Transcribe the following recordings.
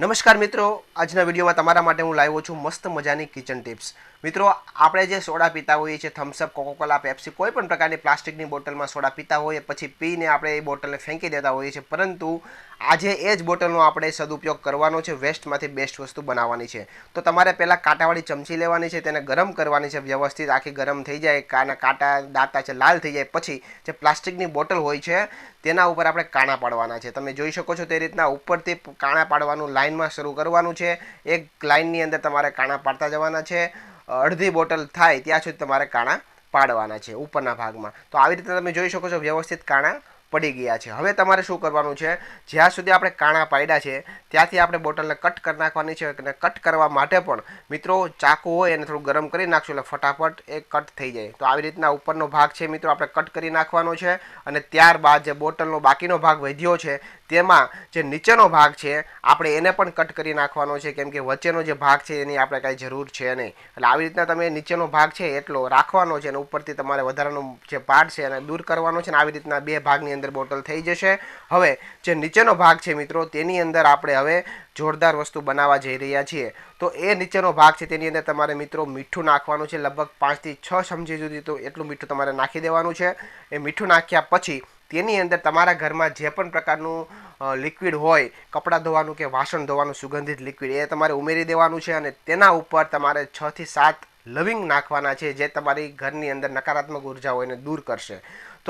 નમસ્કાર મિત્રો, આજના વિડીયોમાં તમારા માટે હું લાવ્યો છું મસ્ત મજાની કિચન ટિપ્સ મિત્રો, આપણે જે સોડા પીતા હોઈએ છીએ થમ્સઅપ કોકોકોલા પેપ્સી કોઈ પણ પ્રકારની પ્લાસ્ટિકની બોટલમાં સોડા પીતા હોઈએ, પછી પીને આપણે એ બોટલને ફેંકી દેતા હોઈએ છીએ, પરંતુ આજે એ જ બોટલનો આપણે સદુપયોગ કરવાનો છે, વેસ્ટમાંથી બેસ્ટ વસ્તુ બનાવવાની છે. તો તમારે પહેલાં કાંટાવાળી ચમચી લેવાની છે, તેને ગરમ કરવાની છે, વ્યવસ્થિત આખી ગરમ થઈ જાય, કાના કાંટા દાંતા છે, લાલ થઈ જાય, પછી જે પ્લાસ્ટિકની બોટલ હોય છે, તેના ઉપર આપણે કાણા પાડવાના છે. તમે જોઈ શકો છો તે રીતના ઉપરથી કાણા પાડવાનું લાઇનમાં શરૂ કરવાનું છે. એક લાઇનની અંદર તમારે કાણા પાડતા જવાના છે. અડધી બોટલ થાય ત્યાં સુધી તમારે કાણા પાડવાના છે, ઉપરના ભાગમાં. તો આવી રીતે તમે જોઈ શકો છો વ્યવસ્થિત કાણા પડી ગયા છે. હવે તમારે શું કરવાનું છે? જ્યાં સુધી આપણે કાણા પાડ્યા છે, ત્યાંથી આપણે બોટલને કટ કરી નાખવાની છે અને કટ કરવા માટે પણ મિત્રો ચાકુ હોય એને થોડું ગરમ કરી નાખશું એટલે ફટાફટ એ કટ થઈ જાય. તો આવી રીતના ઉપરનો ભાગ છે મિત્રો, આપણે કટ કરી નાખવાનો છે અને ત્યારબાદ જે બોટલનો બાકીનો ભાગ વધ્યો છે તેમાં જે નીચેનો ભાગ છે, આપણે એને પણ કટ કરી નાખવાનો છે, કેમ કે વચ્ચેનો જે ભાગ છે એની આપણે કાંઈ જરૂર છે નહીં. એટલે આવી રીતના તમે નીચેનો ભાગ છે એટલો રાખવાનો છે અને ઉપરથી તમારે વધારાનો જે પાર્ટ છે એને દૂર કરવાનો છે ને આવી રીતના બે ભાગની અંદર બોટલ થઈ જશે. હવે, જે નીચેનો ભાગ છે મિત્રો, તેની અંદર આપણે હવે જોરદાર વસ્તુ બનાવવા જઈ રહ્યા છીએ. તો એ નીચેનો ભાગ છે તેની અંદર તમારે મિત્રો મીઠું નાખવાનું છે, લગભગ પાંચથી છ ચમચી સુધી તો એટલું મીઠું તમારે નાખી દેવાનું છે. એ મીઠું નાખ્યા પછી તેની અંદર તમારા ઘરમાં જે પણ પ્રકારનું લિક્વિડ હોય, કપડાં ધોવાનું કે વાસણ ધોવાનું, સુગંધિત લિક્વિડ એ તમારે ઉમેરી દેવાનું છે અને તેના ઉપર તમારે છ થી સાત લવિંગ નાખવાના છે, જે તમારી ઘરની અંદર નકારાત્મક ઊર્જા હોય એને દૂર કરશે.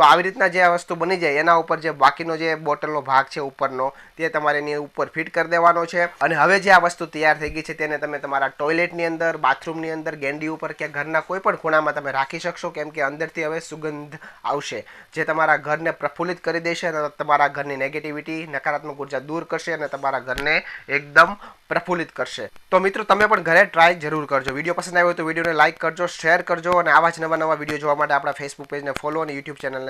તો આવી રીતના જે આ વસ્તુ બની જાય, એના ઉપર જે બાકીનો જે બોટલનો ભાગ છે ઉપરનો, તે તમારે એની ઉપર ફિટ કરી દેવાનો છે. અને હવે જે આ વસ્તુ તૈયાર થઈ ગઈ છે, તેને તમે તમારા ટોયલેટની અંદર, બાથરૂમની અંદર, ગેંડી ઉપર કે ઘરના કોઈ પણ ખૂણામાં તમે રાખી શકશો, કેમ કે અંદરથી હવે સુગંધ આવશે. જે તમારા ઘરને પ્રફુલ્લિત કરી દેશે અને તમારા ઘરની નેગેટિવિટી નકારાત્મક ઊર્જા દૂર કરશે અને તમારા ઘરને એકદમ પ્રફુલ્લિત કરશે. તો મિત્રો, તમે પણ ઘરે ટ્રાય જરૂર કરજો. વીડિયો પસંદ આવ્યો તો વિડીયોને લાઇક કરજો શેર કરજો અને આવા જ નવા નવા વીડિયો જોવા માટે આપણા ફેસબુક પેજને ફોલો અને યુટ્યુબ ચેનલને